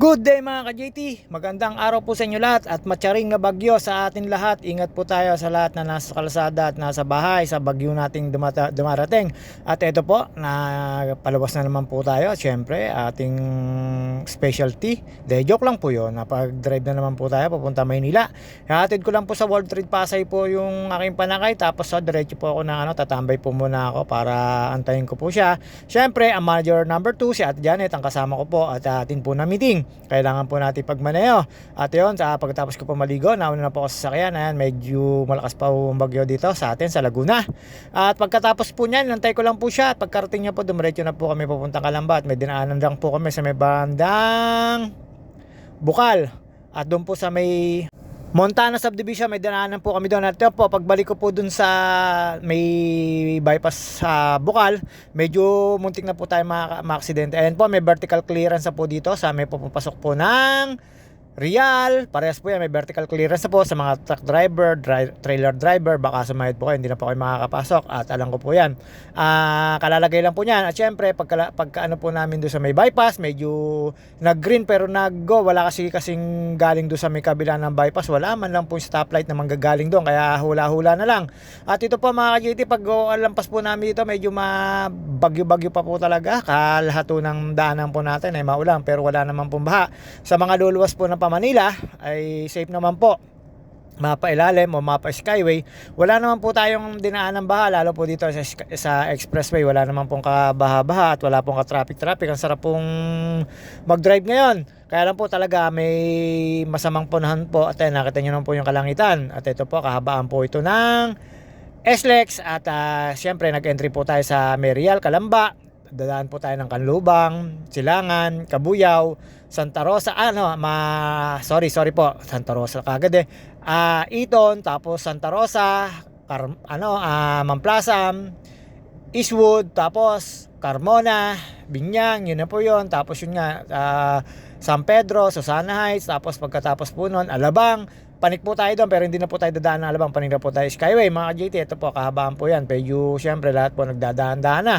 Good day mga ka-JT! Magandang araw po sa inyo lahat at matyaring na bagyo sa atin lahat. Ingat po tayo sa lahat na nasa kalsada at nasa bahay sa bagyo nating dumarating. At ito po, na palabas na naman po tayo. Siyempre, ating specialty. De, joke lang po yun. Napag-drive na naman po tayo papunta Maynila. Hatid ko lang po sa World Trade Pasay po yung aking panakay. Tapos sa diretso po ako na ano, tatambay po muna ako para antayin ko po siya. Siyempre, ang manager number 2, si Ate Janet, ang kasama ko po at atin po na meeting. Kailangan po natin pagmaneho. At yun, sa pagkatapos ko po maligo, nauna na po ako sa sakyan. Ayan, medyo malakas pa po ang bagyo dito sa atin, sa Laguna. At pagkatapos po niyan, nantay ko lang po siya. At pagkarating niya po, dumiretso na po kami papuntang Kalamba. At may dinaanan lang po kami sa may bandang Bukal. At doon po sa may Montana Subdivision, may dinaanan po kami doon. At po, pagbalik ko po doon sa may bypass sa Bukal, medyo muntik na po tayo ma- ma-aksidente. Ayan po, may vertical clearance na po dito sa may pupapasok po ng Real, parehas po yan, may vertical clearance po sa mga truck driver, dri- trailer driver, baka sumayad po kayo, hindi na po kayo makakapasok at alam ko po yan. Ah, kalalagay lang po niyan. At syempre pagka, pagka ano po namin doon sa may bypass, medyo nag-green pero nag-go, wala kasi kasing galing doon sa may kabila ng bypass, wala man lang po yung stoplight na manggagaling doon, kaya hula-hula na lang. At ito po mga ka-GT, pag oh, lampas po namin dito, medyo mabagyo-bagyo pa po talaga, kalahato ng daanan po natin ay maulan pero wala naman pong baha. Sa mga luluwas po ng Pamanila ay safe naman po. Mapailalim o mapa skyway. Wala naman po tayong dinaan ng baha lalo po dito sa, sa expressway. Wala naman pong kabaha-baha at wala pong ka-traffic-traffic ang sarap pong mag-drive ngayon. Kaya lang po talaga may masamang punahan po. At ayun, nakita nyo naman po yung kalangitan. At ito po kahabaan po ito ng SLEX. At uh, syempre nag-entry po tayo sa Merial, Kalamba dadaan po tayo ng Kanlubang, Silangan, Kabuyaw, Santa Rosa, ano, ma sorry, sorry po, Santa Rosa kagad eh. Ah, Eton, tapos Santa Rosa, Car, ano, ah, Mamplasam, Eastwood, tapos Carmona, Binyang, yun na po yun. Tapos yun nga, ah, San Pedro, Susana Heights, tapos pagkatapos po nun, Alabang, panik po tayo doon pero hindi na po tayo dadaan ng Alabang, panik na po tayo Skyway, mga JT, ito po, kahabaan po yan. Pero syempre lahat po nagdadaan-daan na.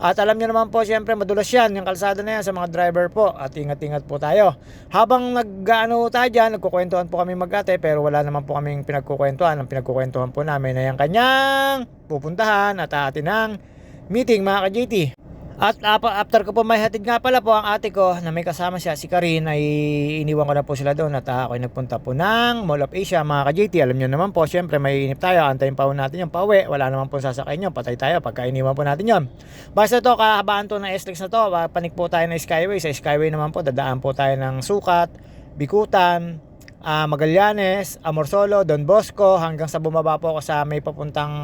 At alam niyo naman po, siyempre madulas yan, yung kalsada na yan sa mga driver po. At ingat-ingat po tayo. Habang nag-ano tayo dyan, nagkukwentuhan po kami mag-ate, pero wala naman po kaming pinagkukwentuhan. Ang pinagkukwentuhan po namin ay ang kanyang pupuntahan at atin ng meeting mga ka-JT. At after ko po may hatid nga pala po ang ate ko na may kasama siya, si Karin, ay iniwan ko na po sila doon at ah, ako ay nagpunta po ng Mall of Asia mga ka-JT. Alam nyo naman po, syempre may inip tayo, antayin pa po natin yung pauwi. Wala naman po sasakay nyo, patay tayo pagka iniwan po natin yon. Basta to, kahabaan to ng SLEX na to, ah, panik po tayo ng Skyway. Sa Skyway naman po, dadaan po tayo ng Sukat, Bikutan, ah, Magallanes, Amorsolo, Don Bosco, hanggang sa bumaba po ako sa may papuntang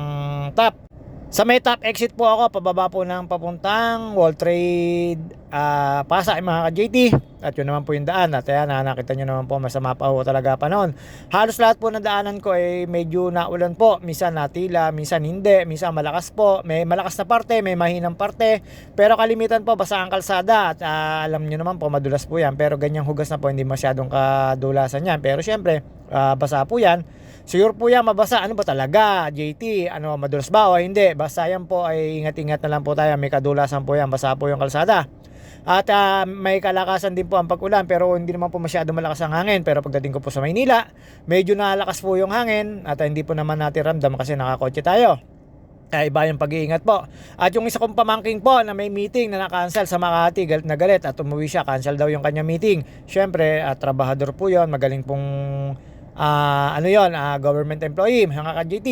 top. Sa may top exit po ako, pababa po ng papuntang Wall Trade ah, Pasay mga ka-JT. At yun naman po yung daan. At ayan, ah, nakita nyo naman po, masama pa po talaga panahon. Halos lahat po ng daanan ko ay medyo naulan po. Minsan natila, minsan hindi, minsan malakas po. May malakas na parte, may mahinang parte. Pero kalimitan po, basa ang kalsada. At ah, alam nyo naman po, madulas po yan. Pero ganyang hugas na po, hindi masyadong kadulasan yan. Pero syempre, ah, basa po yan. Sure po yan mabasa. Ano ba talaga? JT, ano madulas ba o hindi? Basta yan po ay ingat-ingat na lang po tayo. May kadulasan po yan. Basa po yung kalsada. At ah, may kalakasan din po ang pag-ulan pero hindi naman po masyado malakas ang hangin. Pero pagdating ko po sa Maynila, medyo nalakas po yung hangin at ah, hindi po naman natin ramdam kasi nakakotse tayo. Kaya iba yung pag-iingat po. At yung isa kong pamangking po na may meeting na na-cancel sa Makati, galit na galit at umuwi siya, cancel daw yung kanya meeting. Siyempre, at trabahador po yon magaling pong ah, ano yon ah, government employee, mga ka-GT.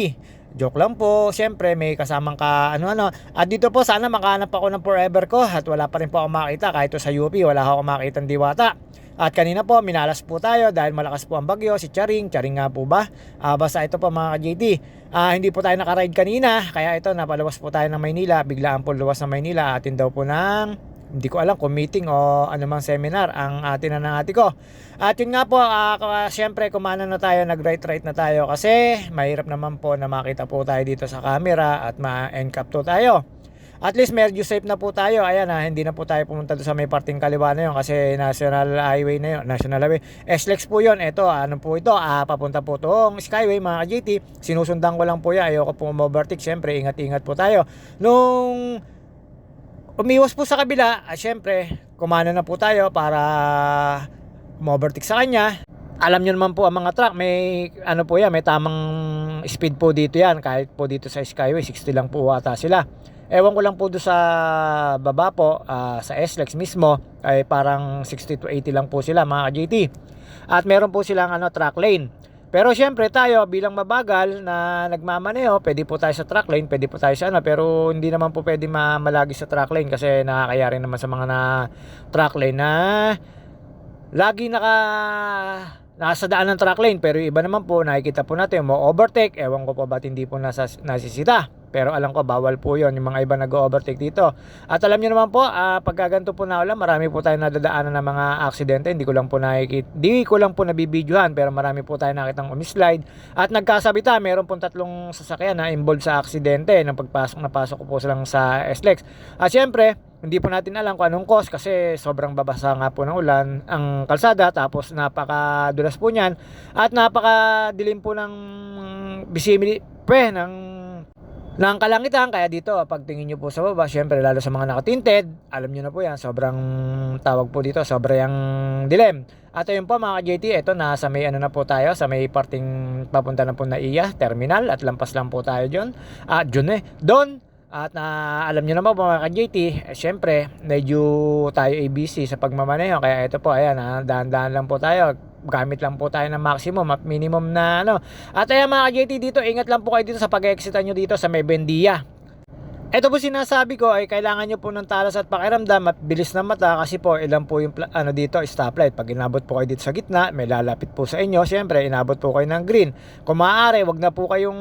Joke lang po, siyempre may kasamang ka ano-ano. At dito po sana makahanap ako ng forever ko at wala pa rin po ako makita kahit sa UP, wala ako makita ng diwata. At kanina po, minalas po tayo dahil malakas po ang bagyo, si Charing, Charing nga po ba? Ah, basta ito po mga ka-JT. Ah, hindi po tayo nakaride kanina, kaya ito, napalawas po tayo ng Maynila, biglaan po luwas ng Maynila, atin daw po ng hindi ko alam kung meeting o anumang seminar ang atin na ng ate ko. At yun nga po, uh, syempre kumana na tayo, nag-right-right na tayo kasi mahirap naman po na makita po tayo dito sa camera at ma-encap to tayo. At least medyo safe na po tayo. Ayan na, hindi na po tayo pumunta doon sa may parting kaliwa na yun kasi national highway na yun. National highway. SLEX po yun. Ito, ano po ito? Ah, papunta po itong Skyway mga ka-GT. Sinusundan ko lang po yan. Ayoko po ma-overtake. Siyempre, ingat-ingat po tayo. Nung umiwas po sa kabila, ah, syempre, kumano na po tayo para ma-overtake sa kanya. Alam nyo naman po ang mga truck, may ano po yan, may tamang speed po dito yan. Kahit po dito sa Skyway, 60 lang po ata sila. Ewan ko lang po doon sa baba po, ah, sa SLEX mismo, ay parang 60 to 80 lang po sila mga ka-JT. At meron po silang ano, track lane. Pero syempre tayo bilang mabagal na nagmamaneho, pwede po tayo sa track lane, pwede po tayo sa ano, pero hindi naman po pwede ma- malagi sa track lane kasi nakakaya rin naman sa mga na track lane na lagi naka nasa daan ng track lane pero iba naman po nakikita po natin mo overtake ewan ko po ba't hindi po nasa, nasisita pero alam ko bawal po yon yung mga iba nag-overtake dito. At alam niyo naman po uh, pagka ganito po na ulan marami po tayo nadadaanan ng mga aksidente. Hindi ko lang po nakikita hindi ko lang po nabibidyohan pero marami po tayo nakitang umislide. At nagkasabita meron pong tatlong sasakyan na involved sa aksidente nang pagpasok napasok ko po silang sa SLEX at syempre hindi po natin alam kung anong cause kasi sobrang babasa nga po ng ulan ang kalsada tapos napakadulas po niyan. At napakadilim po ng visibility ng ng kalangitan kaya dito pag tingin nyo po sa baba syempre lalo sa mga nakatinted alam nyo na po yan sobrang tawag po dito sobrang dilim. At ayun po mga JT ito nasa may ano na po tayo sa may parting papunta na po na iya terminal at lampas lang po tayo dyan. At dyan eh doon at na alam niyo naman po mga ka-JT, eh, syempre medyo tayo ABC sa pagmamaneho. Kaya ito po ayan ha, dahan-dahan lang po tayo gamit lang po tayo ng maximum at minimum na ano. At ayan mga ka-JT dito, ingat lang po kayo dito sa pag-exitan nyo dito sa may. Ito po sinasabi ko ay kailangan nyo po ng talas at pakiramdam at bilis ng mata kasi po ilan po yung ano dito stoplight. Pag inabot po kayo dito sa gitna, may lalapit po sa inyo. Siyempre, inabot po kayo ng green. Kung maaari, wag na po kayong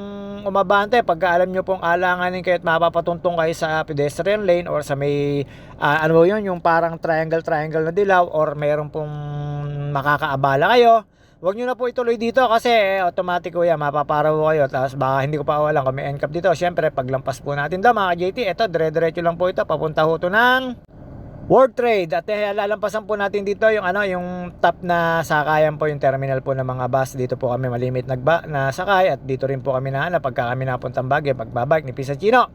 umabante pagka alam nyo pong alanganin kayo at mapapatuntong kayo sa pedestrian lane or sa may uh, ano yun, yung parang triangle triangle na dilaw or mayroon pong makakaabala kayo Huwag nyo na po ituloy dito kasi eh, automatic ko yan, mapaparaw kayo. Tapos baka hindi ko pa alam may end cap dito. Siyempre, paglampas po natin daw mga JT, ito, dire-diretso lang po ito. Papunta ho to ng World Trade. At eh, lalampasan po natin dito yung ano, yung top na sakayan po yung terminal po ng mga bus. Dito po kami malimit nagba na sakay at dito rin po kami na ano, pagka kami napuntang Baguio, pagbabike ni Pisa Chino.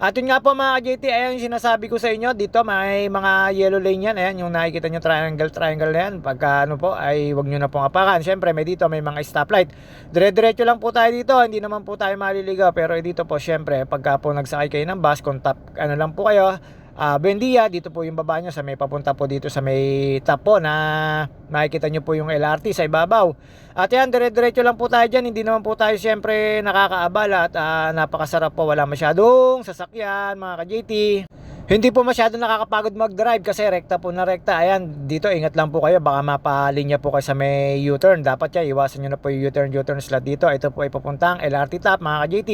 At yun nga po mga JT, ayan yung sinasabi ko sa inyo. Dito may mga yellow lane yan. Ayan yung nakikita nyo triangle, triangle na yan. Pagka ano po ay wag nyo na pong apakan. Siyempre may dito may mga stoplight. Dire-diretso lang po tayo dito. Hindi naman po tayo maliligaw. Pero dito po siyempre pagka po nagsakay kayo ng bus, kung top, ano lang po kayo, uh, Bendia, dito po yung baba nyo sa may papunta po dito sa may top po na makikita nyo po yung LRT sa ibabaw. At yan, dire-diretso lang po tayo dyan. Hindi naman po tayo siyempre nakakaabala at uh, napakasarap po. Wala masyadong sasakyan, mga ka-JT. Hindi po masyado nakakapagod mag-drive kasi rekta po na rekta. Ayan, dito ingat lang po kayo. Baka mapalinya po kayo sa may U-turn. Dapat yan, iwasan nyo na po yung U-turn, U-turn slot dito. Ito po ay papuntang LRT top, mga ka-JT.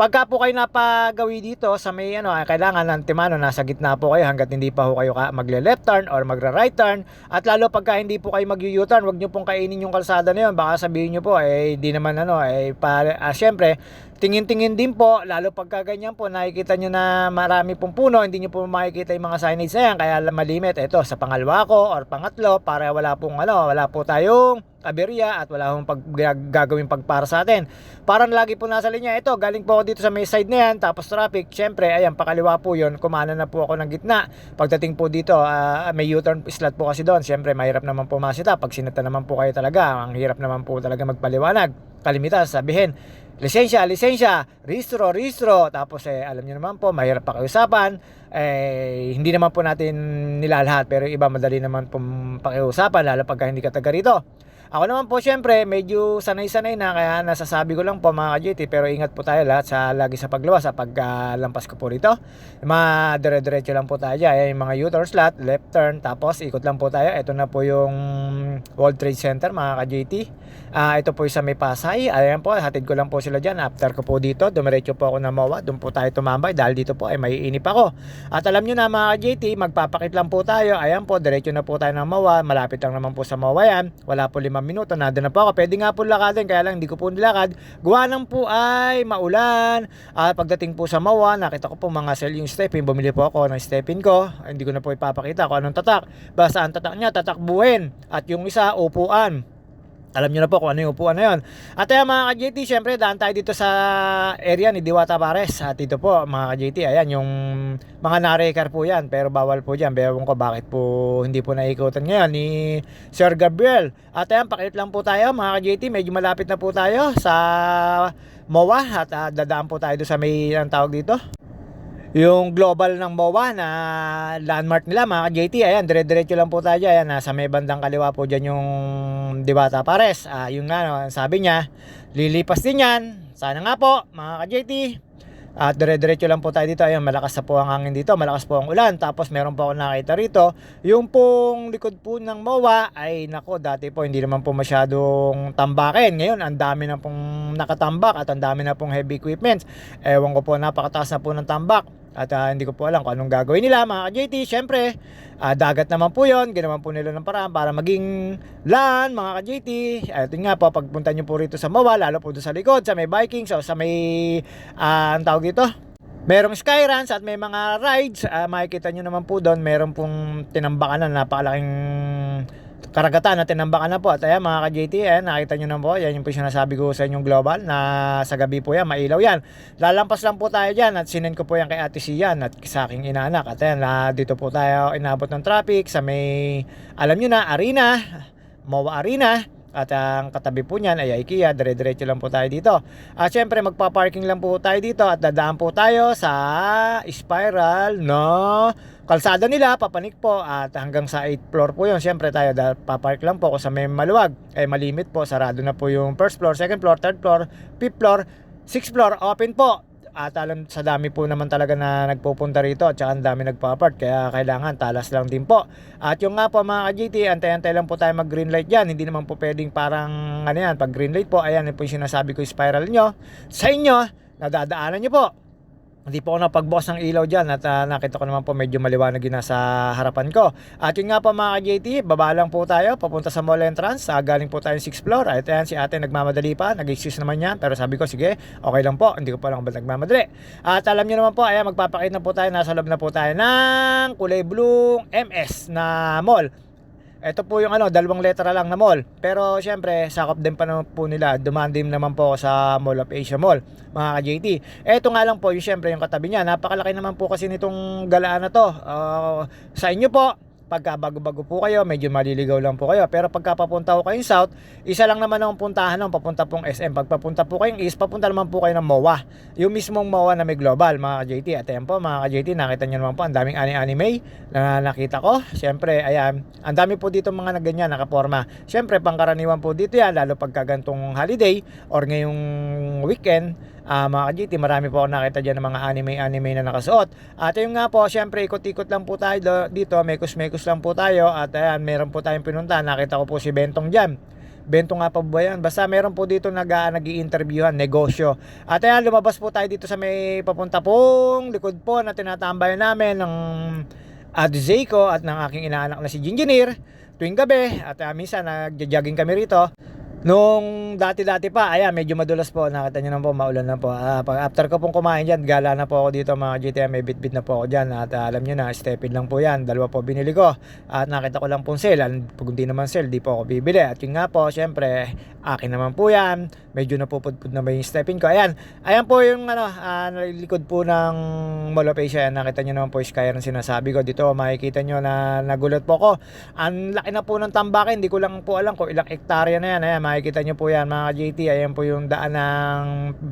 Pagka po kayo napagawi dito sa may ano, kailangan ng timano, nasa gitna po kayo hanggat hindi pa po kayo magle-left turn or magra-right turn. At lalo pagka hindi po kayo mag-U-turn, wag nyo pong kainin yung kalsada na yun. Baka sabihin nyo po, eh, di naman ano, eh, pa, ah, syempre, tingin-tingin din po, lalo pagka ganyan po, nakikita nyo na marami pong puno, hindi nyo po makikita yung mga signage na yan, kaya malimit. Ito, sa pangalawa ko or pangatlo, para wala pong ano, wala po tayong aberya at wala pong pag, gagawin pagpara sa atin. Parang lagi po nasa linya, ito, galing po ako dito sa may side na yan, tapos traffic, syempre, ayan, pakaliwa po yun, kumana na po ako ng gitna. Pagdating po dito, uh, may U-turn slot po kasi doon, syempre, mahirap naman po masita. Pag sinata naman po kayo talaga, ang hirap naman po talaga magpaliwanag. Kalimitan, sabihin, lisensya, lisensya, rehistro, rehistro. Tapos eh, alam niyo naman po, mahirap pakiusapan. Eh, hindi naman po natin nilalahat pero iba madali naman po pakiusapan lalo pagka hindi ka taga rito. Ako naman po syempre medyo sanay-sanay na kaya nasasabi ko lang po mga ka-JT pero ingat po tayo lahat sa lagi sa paglawas sa paglampas ko po rito. Mga dire-diretso lang po tayo dyan. Yung mga U-turn slot, left turn, tapos ikot lang po tayo. Ito na po yung World Trade Center mga ka-JT. Uh, ito po yung sa may Pasay. Ayan po, hatid ko lang po sila dyan. After ko po dito, dumiretso po ako na MOA. Doon po tayo tumambay dahil dito po ay may inip ako. At alam nyo na mga JT, magpapakit lang po tayo. Ayan po, diretso na po tayo ng MOA. Malapit lang naman po sa MOA yan. Wala po 5 minuto, nandun na po ako. Pwede nga po lakadin, kaya lang hindi ko po nilakad. Gawa lang po ay maulan. At pagdating po sa MOA, nakita ko po mga sell yung stepin. Bumili po ako ng stepin ko. Hindi ko na po ipapakita kung anong tatak. Basta ang tatak niya, tatakbuhin. At yung isa, upuan. Alam nyo na po kung ano yung upuan na yun. At ayan mga ka-JT, syempre daan tayo dito sa area ni Diwata Pares. At dito po mga ka-JT, ayan yung mga narekar po yan. Pero bawal po dyan. Bewang ko bakit po hindi po naikutan ngayon ni Sir Gabriel. At ayan, pakit lang po tayo mga ka-JT. Medyo malapit na po tayo sa MOA. At ah, dadaan po tayo sa may ang tawag dito yung global ng MOA na landmark nila mga ka-JT ayan dire-diretso lang po tayo. Ayan nasa may bandang kaliwa po dyan yung Diwata Pares. Ah, yung nga no, sabi niya lilipas din yan. Sana nga po mga ka-JT at dire-diretso lang po tayo dito. Ayan malakas na po ang hangin dito malakas po ang ulan. Tapos meron po ako nakita rito yung pong likod po ng MOA ay nako dati po hindi naman po masyadong tambakin. Ngayon ang dami na pong nakatambak at ang dami na pong heavy equipments. Ewan ko po napakataas na po ng tambak at ah, hindi ko po alam kung anong gagawin nila mga ka-JT. Siyempre, ah, dagat naman po yon Ginawan po nila ng paraan para maging land mga ka-JT. Yun nga po, pagpunta nyo po rito sa Mawa, lalo po doon sa likod, sa may Vikings o sa may, ah, ang tawag dito, Merong Skyruns at may mga rides. Ah, makikita nyo naman po doon, meron pong tinambakan na napakalaking karagatan na tinambakan na po. At ayan mga ka-JT, ayan, nakita nyo na po, yan yung po sinasabi ko sa inyong global na sa gabi po yan, mailaw yan. Lalampas lang po tayo dyan at sinin ko po yan kay Ate Sian at sa aking inaanak. At ayan, na, dito po tayo inabot ng traffic sa may, alam nyo na, arena, Mawa Arena. At ang katabi po niyan ay IKEA, dire-diretso lang po tayo dito. At syempre magpa-parking lang po tayo dito at dadaan po tayo sa spiral no kalsada nila, papanik po at hanggang sa 8th floor po yun. Syempre tayo dahil papark lang po kung sa may maluwag. Eh malimit po, sarado na po yung first floor, second floor, third floor, fifth floor, sixth floor, open po. At alam sa dami po naman talaga na nagpupunta rito at saka ang dami nagpa-apart kaya kailangan talas lang din po. At yung nga po mga ka-GT, antay-antay lang po tayo mag green light dyan. Hindi naman po pwedeng parang ano yan, pag green light po, ayan po yung sinasabi ko yung spiral nyo. Sa inyo, nadadaanan nyo po. Hindi po ako napagbukas ng ilaw dyan at ah, nakita ko naman po medyo maliwanag yun nasa harapan ko. At yun nga po mga ka-JT, baba lang po tayo, papunta sa mall entrance. Ah, galing po tayo 6th floor. At ayan si ate nagmamadali pa, nag-excuse naman yan. Pero sabi ko, sige, okay lang po, hindi ko pa lang ba nagmamadali. At alam niyo naman po, ayan magpapakita na po tayo, nasa loob na po tayo ng kulay blue MS na mall. Ito po yung ano, dalawang letra lang na mall. Pero syempre, sakop din pa naman po nila. Dumaan din naman po sa Mall of Asia Mall, mga ka-JT. Ito nga lang po, yung syempre yung katabi niya. Napakalaki naman po kasi nitong galaan na to. Ah, sa inyo po, pagka bago-bago po kayo, medyo maliligaw lang po kayo. Pero pagka papunta ko kayong south, isa lang naman ang puntahan ng papunta pong SM. Pag papunta po kayong east, papunta naman po kayo ng MOA. Yung mismong MOA na may global, mga ka-JT. At ayan po, mga ka-JT, nakita nyo naman po, ang daming ani-anime na nakita ko. Siyempre, ayan, ang dami po dito mga na ganyan, nakaporma. Siyempre, pangkaraniwan po dito yan, lalo pagka gantong holiday or ngayong weekend, Ah, mga ka-GT, marami po ako nakita dyan ng mga anime-anime na nakasuot. At yung nga po, syempre, ikot-ikot lang po tayo dito, mekos-mekos lang po tayo. At ayan, meron po tayong pinunta. Nakita ko po si Bentong dyan. Bento nga pa ba yan? Basta meron po dito nag, uh, nag-i-interviewhan, negosyo. At ayan, lumabas po tayo dito sa may papunta pong likod po na tinatambayan namin ng Ate ko at ng aking inaanak na si Ginginir tuwing gabi. At uh, minsan, nagja-jogging kami rito. Nung dati-dati pa, ayan, medyo madulas po. Nakita nyo na po, maulan na po. Ah, pag after ko pong kumain dyan, gala na po ako dito mga GTM. May bit-bit na po ako dyan. At ah, alam nyo na, stepid lang po yan. Dalawa po binili ko. At nakita ko lang pong sale. Pag hindi naman sale, di po ako bibili. At yun nga po, syempre, akin naman po yan. Medyo napupudpud na ba yung stepin ko. Ayan, ayan po yung ano, ah, likod po ng Asia. Ayan, nakita nyo naman po sky ang sinasabi ko. Dito, makikita nyo na nagulat po ako. Ang laki na po ng tambakin. Hindi ko lang po alam kung ilang ektarya na yan. Ayan, makikita nyo po yan mga JT. Ayan po yung daan ng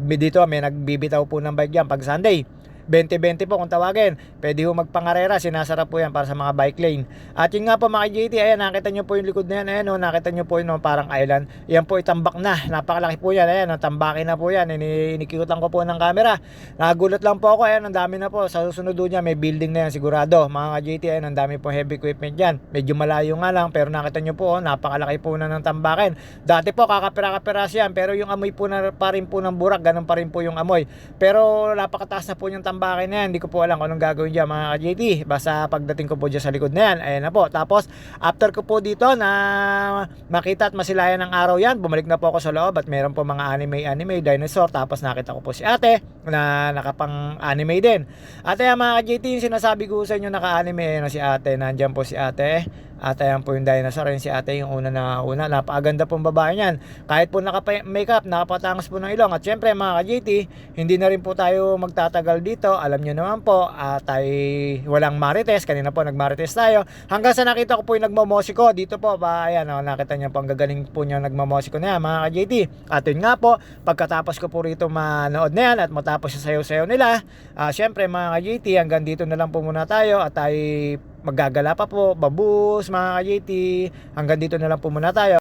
dito. May nagbibitaw po ng bike yan pag Sunday. 20-20 po kung tawagin. Pwede ho magpangarera, sinasarap po yan para sa mga bike lane. At yun nga po mga JT, ayan, nakita nyo po yung likod na yan, ayan, oh, nakita nyo po yung oh, parang island. Yan po itambak na, napakalaki po yan, ayan, oh, tambakin na po yan, Ini inikikutan ko po ng camera. Nagulat lang po ako, ayan, ang dami na po. Sa susunod niya, may building na yan, sigurado. Mga JT, ayan, ang dami po heavy equipment yan. Medyo malayo nga lang, pero nakita nyo po, oh, napakalaki po na ng tambakin. Dati po, kakapira-kapiras yan, pero yung amoy po na pa rin po ng burak, ganun pa rin po yung amoy. Pero napakataas na po yung tambakin na yan. Hindi ko po alam kung anong gagawin dyan mga ka-JT. Basta pagdating ko po dyan sa likod na yan. Ayan na po. Tapos after ko po dito na makita at masilayan ng araw yan, bumalik na po ako sa loob at meron po mga anime-anime, dinosaur. Tapos nakita ko po si ate na nakapang anime din. At ayan mga ka-JT, yung sinasabi ko sa inyo naka-anime na si ate. Nandyan po si ate. At ayan po yung dinosaur. Yun si ate yung una na una. Napakaganda pong babae niyan. Kahit po naka-makeup, nakapatangos po ng ilong. At syempre mga ka-JT, hindi na rin po tayo magtatagal dito. Alam nyo naman po, at ay walang marites. Kanina po nagmarites tayo. Hanggang sa nakita ko po yung nagmamosiko. Dito po, ba, ayan, oh, nakita niyo po ang gagaling po niya nagmamosiko na yan, mga ka-JT. At yun nga po, pagkatapos ko po rito manood na yan at matapos sa sayo-sayo nila, ah, syempre mga ka-JT, hanggang dito na lang po muna tayo at ay maggagala pa po, babus mga ka-JT. Hanggang dito na lang po muna tayo.